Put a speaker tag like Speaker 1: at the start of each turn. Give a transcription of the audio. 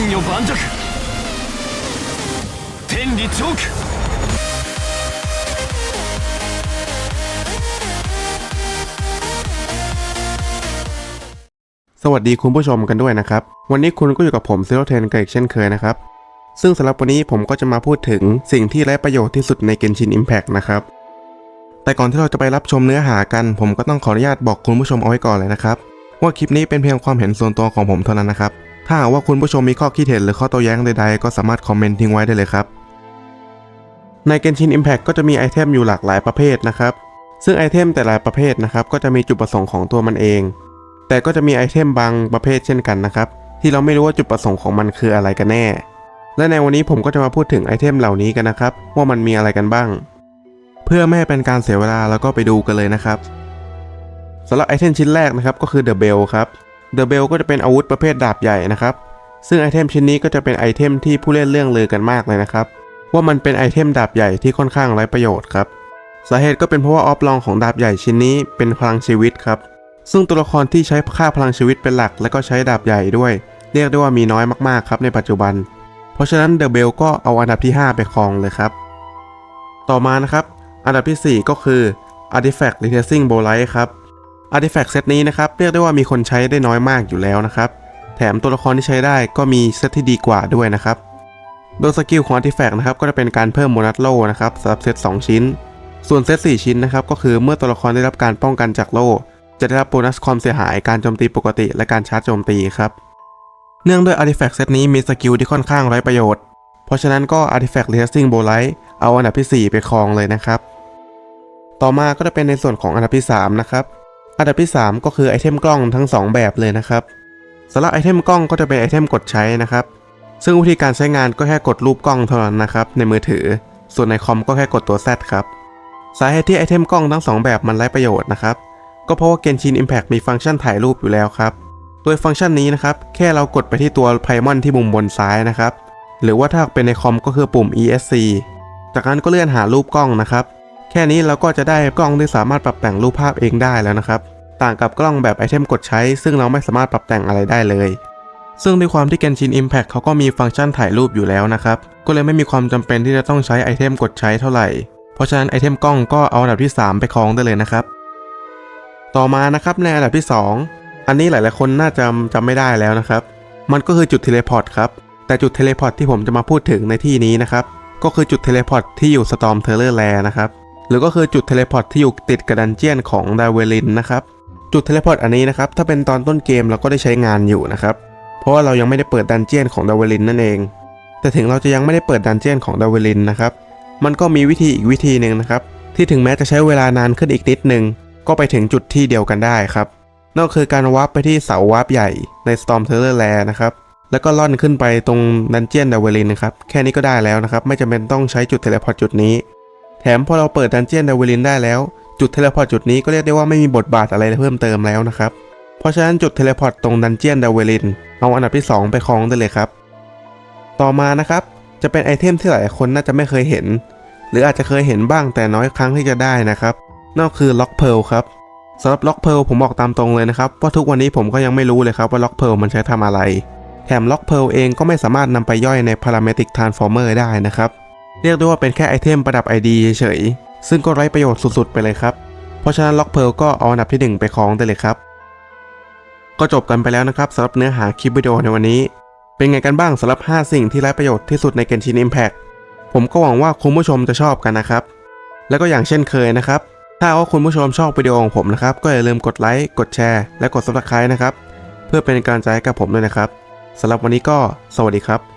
Speaker 1: 女盤石天理チョーク
Speaker 2: สวัสดีคุณผู้ชมกันด้วยนะครับ วันนี้คุณก็อยู่กับผมซีโร่เทนกันอีกเช่นเคยนะครับ ซึ่งสำหรับวันนี้ผมก็จะมาพูดถึงสิ่งที่ไร้ประโยชน์ที่สุดใน Genshin Impact นะครับ แต่ก่อนที่เราจะไปรับชมเนื้อหากัน ผมก็ต้องขออนุญาตบอกคุณผู้ชมเอาไว้ก่อนเลยนะครับ ว่าคลิปนี้เป็นเพียงความเห็นส่วนตัวของผมเท่านั้นนะครับ ถ้าหากว่าคุณผู้ชมมีข้อคิดเห็นหรือข้อโต้แย้งใดๆ ก็สามารถคอมเมนต์ทิ้งไว้ได้เลยครับ ใน Genshin Impact ก็จะมีไอเทมอยู่หลากหลายประเภทนะครับ ซึ่งไอเทมแต่ละประเภทนะครับ ก็จะมีจุดประสงค์ของตัวมันเอง แต่ก็จะมีไอเทมบางประเภทเช่นกันนะครับ ที่เราไม่รู้ว่าจุดประสงค์ของมันคืออะไรกันแน่ และในวันนี้ผมก็จะมาพูดถึงไอเทมเหล่านี้กันนะครับ ว่ามันมีอะไรกันบ้าง เพื่อไม่ให้เป็นการเสียเวลาแล้วก็ไปดูกันเลยนะครับสำหรับไอเทมชิ้นแรกนะครับก็คือ The Bell ครับ The Bell ก็จะเป็นอาวุธประเภทดาบใหญ่นะครับ ซึ่งไอเทมชิ้นนี้ก็จะเป็นไอเทมที่ผู้เล่นเรื่องเลือกันมากเลยนะครับ ว่ามันเป็นไอเทมดาบใหญ่ที่ค่อนข้างไร้ประโยชน์ครับ สาเหตุก็เป็นเพราะว่าออฟลองของดาบใหญ่ชิ้นนี้เป็นพลังชีวิตครับ ซึ่งตัวละครที่ใช้ค่าพลังชีวิตเป็นหลัก และก็ใช้ดาบใหญ่ด้วย เรียกได้ว่ามีน้อยมากๆครับในปัจจุบัน เพราะฉะนั้นเดอะเบลก็เอาอันดับที่ 5 ไปครองเลยครับ ต่อมานะครับ อันดับทีสี่4 ก็คือ Artifact Retracing b o l i t e ครับ Artifact เซตนี้นะครับเรียกได้ว่ามีคนใช้ได้น้อยมากอยู่แล้วนะครับ แถมตัวละครที่ใช้ได้ก็มีเซตที่ดีกว่าด้วยนะครับ โดยสกิลของ Artifact นะครับก็จะเป็นการเพิ่มโบนัสโล่นะครับสำหรับเซต2 ชิ้น ส่วนเซต4ชิ้นนะครับก็คือเมื่อตัวละครได้รับการป้องกันจากโล่จะได้รับโบนัสความเสียหายการโจมตีปกติและการชาร์จโจมตีครับเนื่องด้วย Artifact เซตนี้มีสกิลที่ค่อนข้างไร้ประโยชน์ เพราะฉะนั้นก็ Artifact Resting b o l i t e เอาอันดับที่ 4 ไปครองเลยนะครับ ต่อมาก็จะเป็นในส่วนของอันดับที่ 3 นะครับ อันดับที่ 3 ก็คือไอเทมกล้องทั้ง 2 แบบเลยนะครับสำหรับไอเทมกล้องก็จะเป็นไอเทมกดใช้นะครับ ซึ่งวิธีการใช้งานก็แค่กดรูปกล้องเท่านั้นนะครับ ในมือถือ ส่วนในคอมก็แค่กดตัว Z ครับ สาเหตุที่ไอเทมกล้องทั้งสองแบบมันไร้ประโยชน์นะครับ ก็เพราะว่า Genshin Impact มีฟังก์ชันถ่ายรูปอยู่แล้วครับ โดยฟังก์ชันนี้นะครับ แค่เรากดไปที่ตัวไพมอนที่มุมบนซ้ายนะครับ หรือว่าถ้าเป็นในคอมก็คือปุ่ม ESC จากนั้นก็เลื่อนหารูปกล้องนะครับ แค่นี้เราก็จะได้กล้องที่สามารถปรับแต่งรูปภาพเองได้แล้วนะครับ ต่างกับกล้องแบบไอเทมกดใช้ ซึ่งเราไม่สามารถปรับแต่งอะไรได้เลย ซึ่งด้วยความที่ Genshin Impact เขาก็มีฟังก์ชันถ่ายรูปอยู่แล้วนะครับ ก็เลยไม่มีความจำเป็นที่จะต้องใช้ไอเทมกดใช้เท่าไหร่ เพราะฉะนั้นไอเทมกล้องก็เอาอันดับที่ 3 ไปครองได้เลยนะครับ ต่อมานะครับในอันดับที่ 2 อันนี้หลาย ๆ คนน่าจะจำไม่ได้แล้วนะครับ มันก็คือจุดเทเลพอร์ตครับ แต่จุดเทเลพอร์ตที่ผมจะมาพูดถึงในที่นี้นะครับ ก็คือจุดเทเลพอร์ตที่อยู่สตอมเทเลอร์แลนะครับ หรือก็คือจุดเทเลพอร์ตที่อยู่ติดกับดันเจียนของดาเวลินนะครับจุดเทเลพอร์ตอันนี้นะครับถ้าเป็นตอนต้นเกมเราก็ได้ใช้งานอยู่นะครับเพราะว่าเรายังไม่ได้เปิดดันเจียนของดาเวลินนั่นเอง แต่ถึงเราจะยังไม่ได้เปิดดันเจียนของดาเวลินนะครับมันก็มีวิธีอีกวิธีหนึ่งนะครับที่ถึงแม้จะใช้เวลานานขึ้นอีกนิดนึงก็ไปถึงจุดที่เดียวกันได้ครับนั่นก็คือการวาร์ปไปที่เสาวาร์ปใหญ่ใน Storm t e l l e r l a นะครับแล้วก็ล่อนขึ้นไปตรงดันเจียนดาเวลินนะครับแค่นี้ก็ได้แล้วนะครับไม่จำเป็นต้องใช้จุดเทเลพอร์ตจุดนี้ แถมพอเราเปิดดันเจียนดาเวลินได้แล้ว จุดเทเลพอร์ตจุดนี้ก็เรียกได้ว่าไม่มีบทบาทอะไรเพิ่มเติมแล้วนะครับ เพราะฉะนั้นจุดเทเลพอร์ตตรงดันเจียนดาเวลิน เอาอันดับที่ 2 ไปครองได้เลยครับ ต่อมานะครับ จะเป็นไอเทมที่หลายคนน่าจะไม่เคยเห็น หรืออาจจะเคยเห็นบ้างแต่น้อยครั้งที่จะได้นะครับนั่นคือล็อกเพลครับสำหรับล็อกเพลผมบอกตามตรงเลยนะครับว่าทุกวันนี้ผมก็ยังไม่รู้เลยครับว่าล็อกเพลมันใช้ทำอะไร แถมล็อกเพลเองก็ไม่สามารถนำไปย่อยใน Parametric Transformer ได้นะครับ เรียกได้ว่าเป็นแค่ไอเทมประดับ ID เฉยๆ ซึ่งก็ไร้ประโยชน์สุดๆ ไปเลยครับ เพราะฉะนั้นล็อกเพลก็เอาอันดับที่ 1 ไปครองได้เลยครับ ก็จบกันไปแล้วนะครับสำหรับเนื้อหาคลิปวิดีโอในวันนี้ เป็นไงกันบ้างสำหรับ 5 สิ่งที่ไร้ประโยชน์ที่สุดใน Genshin Impact ผมก็หวังว่าคุณผู้ชมจะชอบกันนะครับ แล้วก็อย่างเช่นเคยนะครับ ถ้าว่าคุณผู้ชมชอบวิดีโอของผมนะครับ ก็อย่าลืมกดไลค์ กดแชร์ และกด subscribe นะครับ เพื่อเป็นกำลังใจให้กับผมด้วยนะครับสำหรับวันนี้ก็สวัสดีครับ